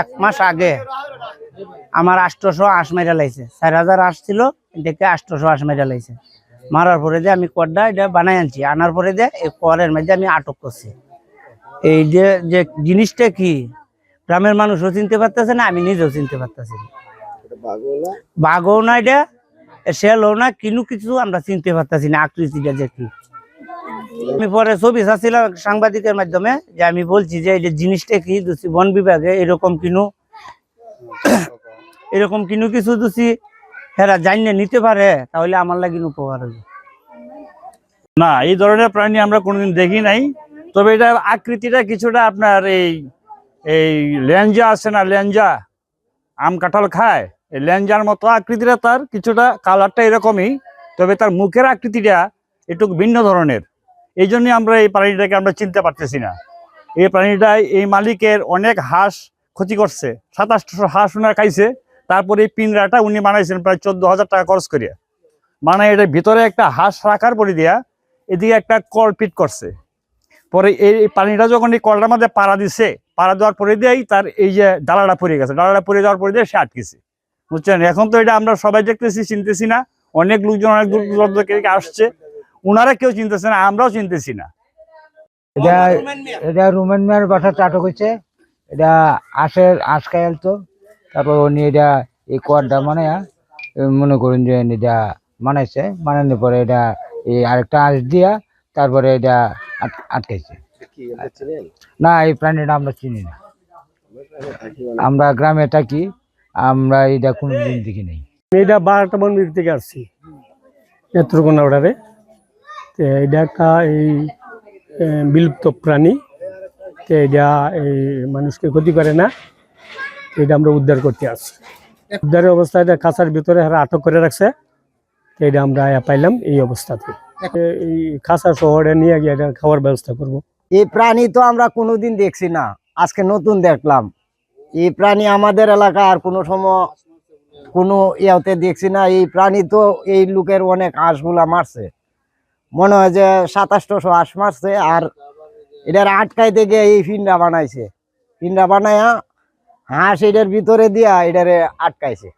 এক মাস আগে আমার আষ্টশো আশ মেরা লাইছে। চার হাজার আশ ছিল, দেখে আষ্টশো আশ মেরা লাইছে। মারার পরে যে আমি কড্ডা এটা বানাই আনছি, আনার পরে যে এই করের মধ্যে আমি আটক করছি। এই যে জিনিসটা কি? গ্রামের মানুষও চিনতে পারতেছে না আমি নিজেও চিনতে পারতেছি না। বাঘও না? এটা শেলও না কিনু কিছু আমরা চিনতে পারতেছি না আকৃতিটা যে কি। আমি পরে ছবি ছাড়ছিলাম সাংবাদিকের মাধ্যমে যে আমি বলছি যে এই যে জিনিসটা কি দুসি বন বিভাগে এরকম কিনু এরকম কিনু কিছু দুসি হেরা জানিয়ে নিতে পারে তাহলে আমার লাগি উপকার হবে না এই ধরনের প্রাণী আমরা কোনোদিন দেখি নাই তবে এটা আকৃতিটা কিছুটা আপনার এই এই ল্যাঞ্জা আছে না ল্যাঞ্জা আম, কাঁঠাল খায়? এই ল্যাঞ্জার মতো আকৃতিটা তার, কিছুটা কালারটা এরকমই, তবে তার মুখের আকৃতিটা একটু ভিন্ন ধরনের। এই জন্যই আমরা এই প্রাণীটাকে আমরা চিনতে পারতেছি না। এই প্রাণীটা এই মালিকের অনেক হাঁস ক্ষতি করছে। সাতাশশো হাঁস ওনার খাইছে। তারপরে এই পিঞ্জরাটা উনি বানাইছেন প্রায় চোদ্দ হাজার টাকা খরচ করিয়া মানে এটা ভিতরে একটা হাঁস রাখার পরে দিয়া এদিকে একটা কল পিট করছে। পরে এই পানিটা যখন এই কলটার মধ্যে পাড়া দিছে পাড়া দেওয়ার পরে দিয়েই তার এই যে ডালাটা পড়ে গেছে। ডালাটা পড়ে যাওয়ার পরে দিয়ে সে আটকেছে। বুঝছেন? এখন তো এটা আমরা সবাই দেখতেছি, চিনতেছি না। অনেক লোকজন, অনেক দূর দূরান্ত থেকে আসছে। ওনারা কেউ চিনতেছে না, আমরাও চিনতেছি না। এটা এটা রোমান মেয়ের বাসাতে আটক হয়েছে। এটা আশের আশ খায়াল তো তারপর উনি এটা এই কোয়ারটা মানে মনে করুন যে এটা মানাইছে। মানানোর পরে এটা এই আরেকটা আঁশ দিয়া তারপরে এটা আট- আটকাইছে না এই প্রাণীটা আমরা চিনি না। আমরা গ্রামে থাকি আমরা এটা কোনোদিন দেখি নাই। এটা বারোটা মন্দির থেকে আসছি নেত্রকোনা অর্ডারে এটা একটা এই বিলুপ্ত প্রাণী। তো এটা এই মানুষকে ক্ষতি করে না। এটা আমরা উদ্ধার করতে আসছি। উদ্ধারের অবস্থা এটা কাঁচার ভিতরে হারা আটক করে রাখছে। তো এটা আমরা পাইলাম এই অবস্থাতে। এই খাঁচা শহরে নিয়ে গিয়ে এটা খাওয়ার ব্যবস্থা করব। এই প্রাণী তো আমরা কোনোদিন দেখছি না। আজকে নতুন দেখলাম। এই প্রাণী আমাদের এলাকা আর কোনো সময় কোনো ইয়াতে দেখছি না। এই প্রাণী তো এই লোকের অনেক হাঁসগুলা মারছে। মনে হয় যে সাতাশশো হাঁস মারছে আর এটার আটকাইতে গিয়ে এই ফিন্ডা বানাইছে। ফিন্ডা বানায়া হাঁস এটার ভিতরে দিয়া এটারে আটকাইছে।